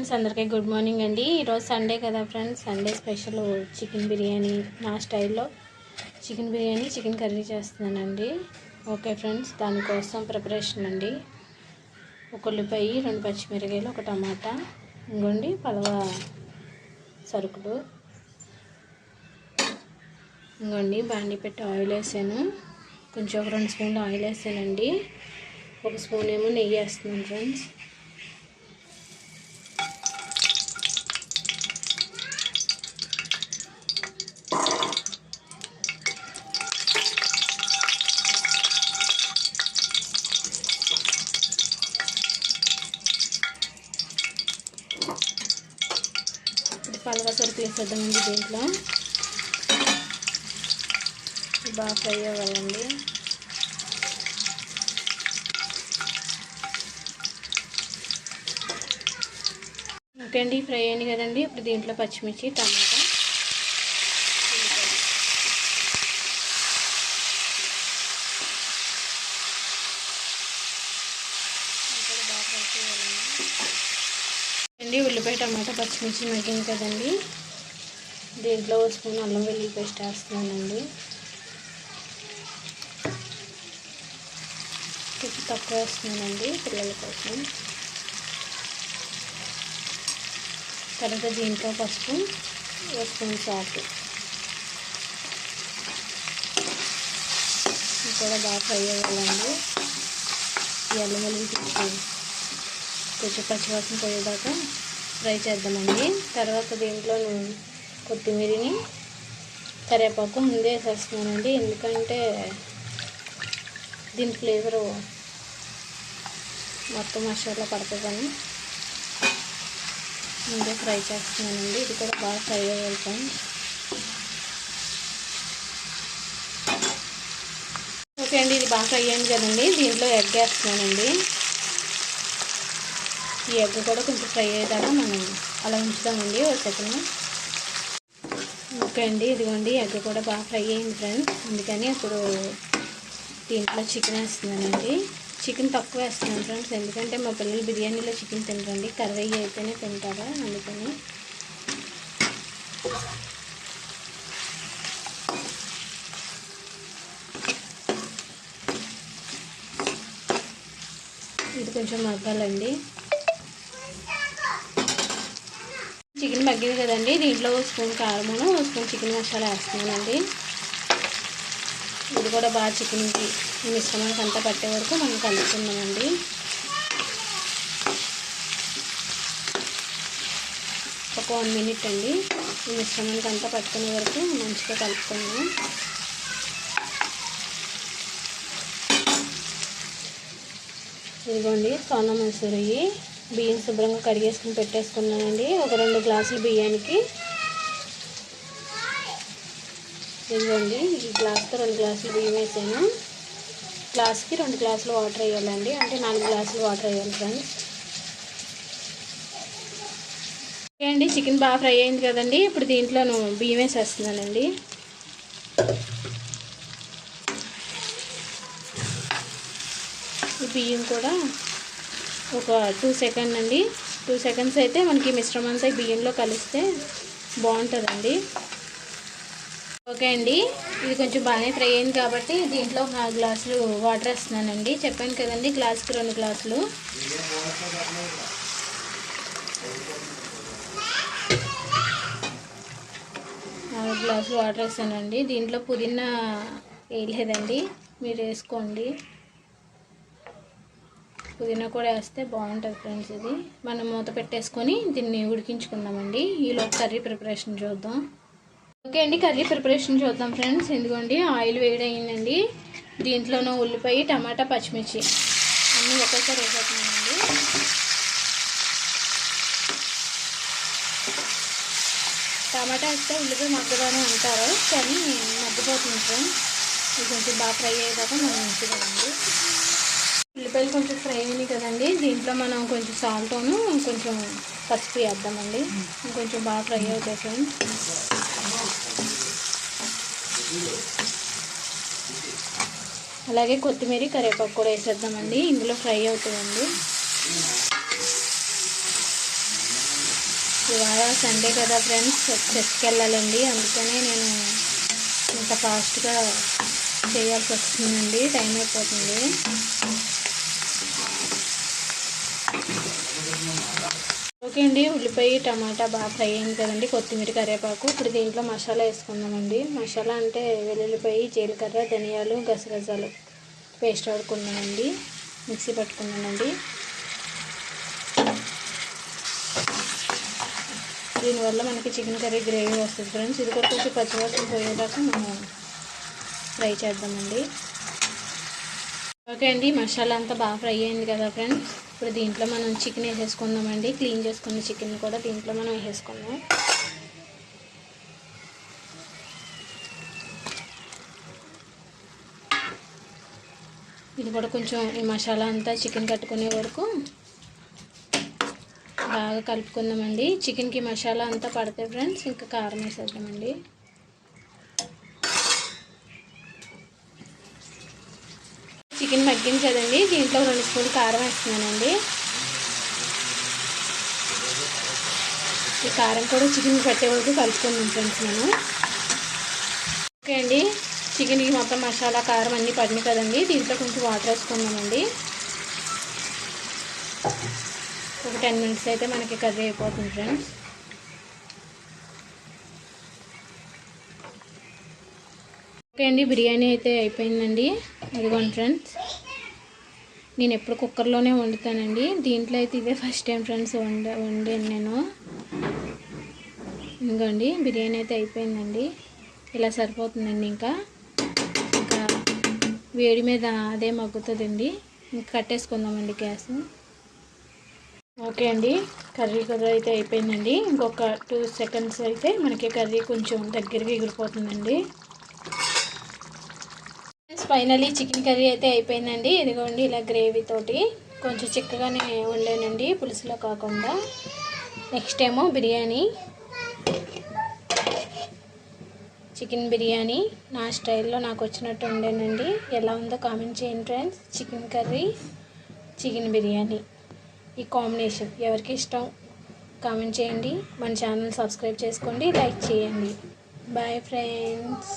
Friends అందరికీ good morning అండి. ఈరోజు సండే కదా friends Sunday special chicken biryani నా స్టైల్లో. చికెన్ బిర్యానీ చికెన్ కర్రీ చేస్తున్నానండి. ఓకే ఫ్రెండ్స్ దానికోసం ప్రిపరేషన్ అండి. ఒక ఉల్లిపాయ రెండు పచ్చిమిరకాయలు ఒక టమాటా ఇంకోండి పలవ సరుకులు. ఇంకోండి బాండి పెట్టి ఆయిల్ వేసాను. కొంచెం ఒక రెండు స్పూన్లు ఆయిల్ వేసానండి. ఒక స్పూన్ ఏమో నెయ్యి వేస్తున్నాను ఫ్రెండ్స్. పలవ సరుకులు వేసేద్దామండి దీంట్లో బాగా ఫ్రై అవ్వాలండి. ఓకే అండి ఫ్రై అయింది కదండి. ఇప్పుడు దీంట్లో పచ్చిమిర్చి టమాటా అండి ఉల్లిపాయ టమాటా పచ్చిమిర్చి మగ్గింది కదండి. దీంట్లో స్పూన్ అల్లం వెల్లుల్లి పేస్ట్ వేస్తున్నానండి. కొంచెం తక్కువ వేస్తున్నానండి పిల్లల కోసం. తర్వాత దీంట్లో పసుపు ఒక స్పూన్ సాల్ట్. కూడా బాగా ఫ్రై అవ్వాలండి. ఈ అల్లం వెల్లుల్లి పేస్ట్ కొంచెం పచ్చివాసన పోయేదాకా ఫ్రై చేద్దామండి. తర్వాత దీంట్లో కొత్తిమీరిని కరివేపాకు ముందే వేసేస్తున్నానండి. ఎందుకంటే దీని ఫ్లేవరు మొత్తం మసాలా పడుతుందని ముందే ఫ్రై చేస్తున్నానండి. ఇది కూడా బాగా ఫ్రై అయ్యాను ఓకే అండి ఇది బాగా ఫ్రై అయ్యింది కదండి. దీంట్లో ఎగ్ వేస్తున్నానండి. ఈ ఎగ్ కూడా కొంచెం ఫ్రై అయ్యేదాకా మనం అలా ఉంచుదామండి ఒక సెకండ్. ఓకే అండి ఇదిగోండి ఎగ్ కూడా బాగా ఫ్రై అయింది ఫ్రెండ్స్. అందుకని ఇప్పుడు దీంట్లో చికెన్ వేస్తున్నానండి. చికెన్ తక్కువ వేస్తున్నాను ఫ్రెండ్స్ ఎందుకంటే మా పిల్లలు బిర్యానీలో చికెన్ తినరండి. కర్రీ అయితేనే తింటారా? అందుకని. ఇది కొంచెం మగ్గాలండి. చికెన్ మగ్గింది కదండి. దీంట్లో స్పూన్ కారమును స్పూన్ చికెన్ మసాలా వేస్తున్నానండి. ఇది కూడా బాగా చికెన్కి మిశ్రమానికి అంతా పట్టే వరకు మనం కలుపుకుందామండి. ఒక వన్ మినిట్ అండి. ఈ మిశ్రమానికి అంతా పట్టుకునే వరకు మంచిగా కలుపుకుందాం. ఇదిగోండి సోనా మసూరి. బియ్యం శుభ్రంగా కడిగేసుకుని పెట్టేసుకున్నానండి. ఒక రెండు గ్లాసులు బియ్యానికి. ఇదిగోండి ఈ గ్లాస్తో రెండు గ్లాసులు బియ్యం వేసాను. గ్లాస్కి రెండు గ్లాసులు వాటర్ వేయాలండి. అంటే నాలుగు గ్లాసులు వాటర్ వేయాలి ఫ్రెండ్స్. ఓకే అండి చికెన్ బాగా ఫ్రై అయింది కదండి. ఇప్పుడు దీంట్లోను బియ్యం వేసేస్తున్నానండి. బియ్యం కూడా ఒక టూ సెకండ్ అండి. టూ సెకండ్స్ అయితే మనకి మిశ్రమం అంతా బియ్యంలో కలిస్తే బాగుంటుందండి. ఓకే అండి. ఇది కొంచెం బాగానే ఫ్రై అయింది కాబట్టి దీంట్లో నాలుగు గ్లాసులు వాటర్ వేస్తున్నానండి. చెప్పాను కదండి గ్లాస్కి రెండు గ్లాసులు. నాలుగు గ్లాసులు వాటర్ వేస్తానండి దీంట్లో పుదీనా వేయలేదండి. మీరు వేసుకోండి. పుదీనా కూడా వేస్తే బాగుంటుంది ఫ్రెండ్స్ ఇది. మనం మూత పెట్టేసుకొని దీన్ని ఉడికించుకుందామండి. ఈలోపు కర్రీ ప్రిపరేషన్ చూద్దాం. ఓకే అండి కర్రీ ప్రిపరేషన్ చూద్దాం ఫ్రెండ్స్ ఎందుకండి ఆయిల్ వేడయిందండి. దీంట్లోనూ ఉల్లిపాయ టమాటా పచ్చిమిర్చి అన్నీ ఒకేసారి వేసేస్తున్నామండి టమాటా వేస్తే ఉల్లిపాయ మగ్గగానే ఉంటారు కానీ మగ్గిపోతుంది ఫ్రెండ్స్ ఇది కొంచెం బాగా ఫ్రై అయ్యేదాకా మనం ఉంచుదామండి ఉల్లిపాయలు కొంచెం ఫ్రై అయినాయి కదండి. దీంట్లో మనం కొంచెం సాల్ట్ను కొంచెం పసుపు వేద్దామండి. కొంచెం బాగా ఫ్రై అవుతాయి ఫ్రెండ్స్ అలాగే కొత్తిమీర కరివేపాకు కూడా వేసేద్దామండి. ఇందులో ఫ్రై అవుతుందండి ఇవాళ సండే కదా ఫ్రెండ్స్ చర్చ్కి వెళ్ళాలండి. అందుకనే నేను ఇంత ఫాస్ట్గా చేయాల్సి వస్తుందండి. టైం అయిపోతుంది. ఓకే అండి ఉల్లిపాయ టమాటా బాగా ఫ్రై అయింది కదండి కొత్తిమీర కరివేపాకు. ఇప్పుడు దీంట్లో మసాలా వేసుకుందామండి. మసాలా అంటే వెల్లుల్లిపాయ జీలకర్ర ధనియాలు గసగసాలు పేస్ట్ ఆడుకున్నానండి మిక్సీ పట్టుకున్నానండి. దీనివల్ల మనకి చికెన్ కర్రీ గ్రేవీ వస్తుంది ఫ్రెండ్స్. ఇది కూడా కొంచెం పచ్చివాసన పోయేదాకా మనం ఫ్రై చేద్దామండి. ఓకే అండి మసాలా అంతా బాగా ఫ్రై అయింది కదా ఫ్రెండ్స్. ఇప్పుడు దీంట్లో మనం చికెన్ వేసేసుకుందామండి. క్లీన్ చేసుకున్న చికెన్ కూడా దీంట్లో మనం వేసేసుకుందాం. ఇది కూడా కొంచెం ఈ మసాలా అంతా చికెన్ కట్టుకునే వరకు బాగా కలుపుకుందామండి. చికెన్కి మసాలా అంతా పడితే ఫ్రెండ్స్ ఇంకా కారం వేసేద్దామండి. చికెన్ కదండి దీంట్లో రెండు స్పూన్లు కారం వేస్తున్నానండి. ఈ కారం కూడా చికెన్ పెట్టే వరకు కలుపుకొని ఫ్రెండ్స్ నేను ఓకే అండి. చికెన్కి మొత్తం మసాలా కారం అన్నీ పడినాయి కదండి. దీంట్లో కొంచెం వాటర్ వేసుకుందామండి. ఒక టెన్ మినిట్స్ అయితే మనకి కర్రీ అయిపోతుంది ఫ్రెండ్స్. ఓకే అండి. బిర్యానీ అయితే అయిపోయిందండి. అదిగోండి ఫ్రెండ్స్. నేను ఎప్పుడు కుక్కర్లోనే వండుతానండి. దీంట్లో అయితే ఇదే ఫస్ట్ టైం ఫ్రెండ్స్ వండ వండాను నేను. ఇంకోండి బిర్యానీ అయితే అయిపోయిందండి. ఇలా సరిపోతుందండి ఇంకా. ఇంకా వేడి మీద అదే మగ్గుతుందండి. ఇంకా కట్టేసుకుందామండి గ్యాస్. ఓకే అండి కర్రీ కర్రీ అయితే అయిపోయిందండి. ఇంకొక టూ సెకండ్స్ అయితే మనకి కర్రీ కొంచెం దగ్గరగా ఎగిరిపోతుందండి. ఫైనలీ చికెన్ కర్రీ అయితే అయిపోయిందండి. ఇదిగోండి ఇలా గ్రేవీ తోటి కొంచెం చిక్కగానే వండానండి పులుసులో కాకుండా. నెక్స్ట్ ఏమో బిర్యానీ. చికెన్ బిర్యానీ నా స్టైల్లో నాకు వచ్చినట్టు ఉండేనండి ఎలా ఉందో కామెంట్ చేయండి friends. Chicken curry chicken biryani. ఈ కాంబినేషన్ ఎవరికి ఇష్టం కామెంట్ చేయండి. మన ఛానల్ సబ్స్క్రైబ్ చేసుకోండి లైక్ చేయండి. Bye friends